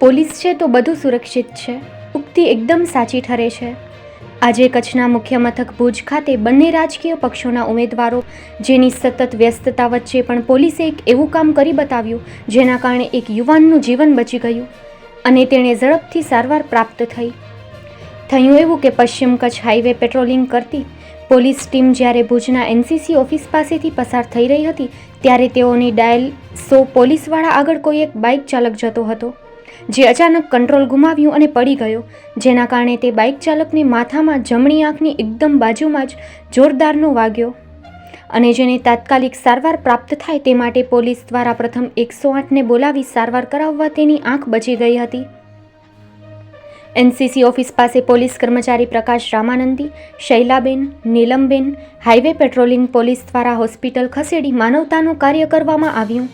Police છે તો બધું સુરક્ષિત છે. ઉક્તિ એકદમ સાચી ઠરે છે. આજે કચ્છના મુખ્ય મથક ભુજ ખાતે બંને રાજકીય પક્ષોના ઉમેદવારો, જેની સતત વ્યસ્તતા વચ્ચે પણ પોલીસે એક એવું કામ કરી બતાવ્યું, જેના કારણે એક યુવાનનું જીવન બચી ગયું અને તેણે ઝડપથી સારવાર પ્રાપ્ત થઈ. થયું એવું કે પશ્ચિમ કચ્છ હાઈવે પેટ્રોલિંગ કરતી પોલીસ ટીમ જ્યારે ભુજના એનસીસી ઓફિસ પાસેથી પસાર થઈ રહી હતી, ત્યારે તેઓની ડાયલ સો પોલીસવાળા આગળ કોઈ એક બાઇક ચાલક જતો હતો. જે અચાનક કંટ્રોલ ગુમાવ્યું અને પડી ગયો. જેના કારણે તે બાઇક ચાલકને માથામાં જમણી આંખની એકદમ બાજુમાં જ જોરદારનો વાગ્યો. અને જેને તાત્કાલિક સારવાર પ્રાપ્ત થાય તે માટે પોલીસ દ્વારા પ્રથમ એકસો આઠને બોલાવી સારવાર કરાવવા તેની આંખ બચી ગઈ હતી. એનસીસી ઓફિસ પાસે પોલીસ કર્મચારી Prakash Ramanandi, Shailaben, Neelamben highway patrolling police દ્વારા હોસ્પિટલ ખસેડી માનવતાનું કાર્ય કરવામાં આવ્યું.